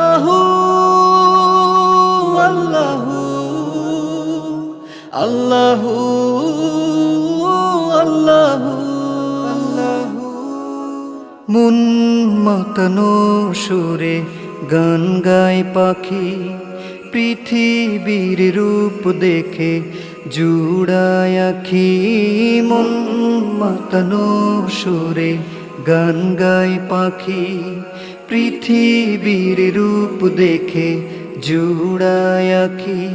আল্লাহু আল্লাহু আল্লাহু আল্লাহু। আল্লাহু মন মাতানো সুরে গান গায় পাখি, পৃথিবীর রূপ দেখে জুড়ায় আখি। মন মাতানো সুরে গান গায় পাখি পৃথিবীর রূপ দেখে জুড়ায় আখি।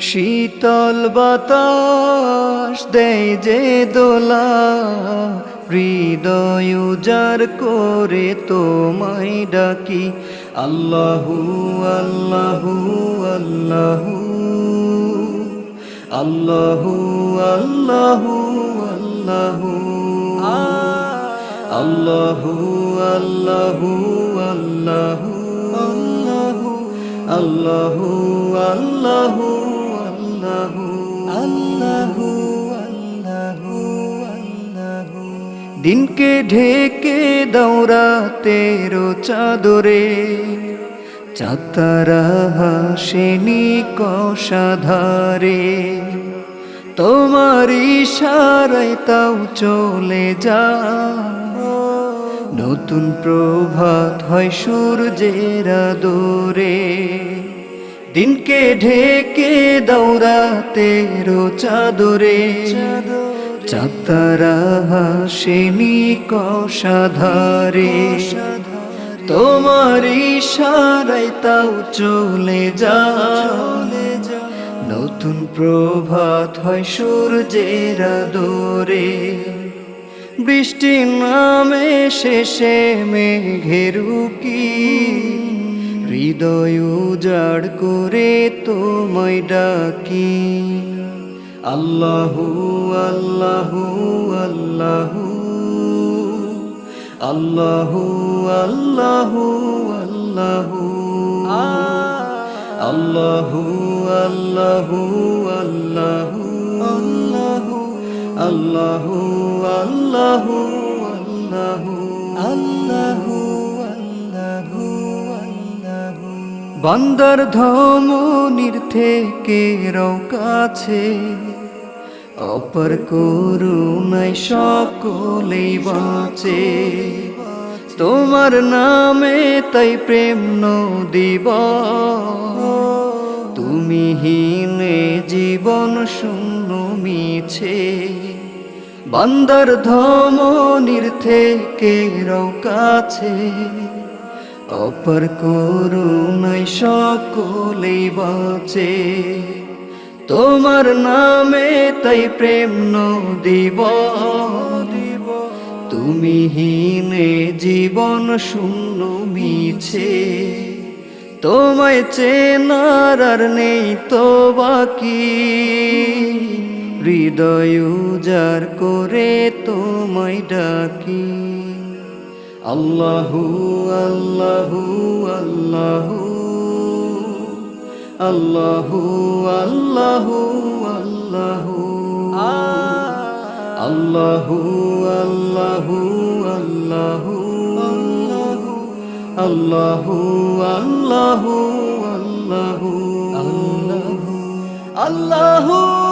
শীতল বাতাস দেয় যে দোলা, হৃদয় উজাড় করে তোমায় ডাকি। আল্লাহু আল্লাহু আল্লাহু আল্লাহু আল্লাহু আল্লাহু। আল্লাহু আল্লাহু আল্লাহু আল্লাহু আল্লাহু আল্লাহু আল্লাহু আল্লাহু আল্লাহু দিনকে ঢেকে দৌড়াতেরো চাদরে চাতারা হাসেনি কষাধারে তোমার ইশারায় তাও চলে যা। নতুন প্রভাত হয় সূর্যের দোরে দিনকে ঢেকে দৌড়াতে রো চাদরে। চাতারা হাসেনি কষাধারে তোমার ইশারায় তাও চলে যা। নতুন প্রভাত হয় সূর্যের দোরে বৃষ্টি নামে শেষে মেঘের কি হৃদয় উজাড় করে তোমায় ডাকি। আল্লাহু আল্লাহু আল্লাহু আল্লাহু। আল্লাহু আল্লাহু আল্লাহু। আল্লাহু আল্লাহু আল্লাহু। আল্লাহু আল্লাহু আল্লাহু আল্লাহু বান্দার ধমনির থেকে রও কাছে অপর করুণায় সকলেই বাঁচে। তোমার নামে তাই প্রেম নদীব তুমি হীনে জীবন শূন্য মিছে। বান্দার ধমনির থেকে কাছে অপর করুণায় সকলেই বাঁচে। তোমার নামে তাই প্রেম নদীব তুমি হীনে জীবন শূন্য মিছে তোমায় চেনার নেই তো বাকি। হৃদয় উজার করে তোমায় ডাকি। আল্লাহু আল্লাহু আল্লাহু। আল্লাহু আল্লাহু আল্লাহু। আল্লাহু আল্লাহু আল্লাহু। আল্লাহু আল্লাহু আল্লাহু। আল্লাহু আল্লাহু।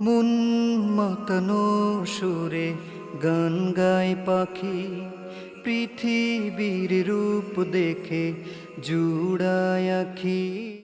মন মতন সুরে গান গায় পাখি। পৃথিবীর রূপ দেখে জুড়ায় আখি।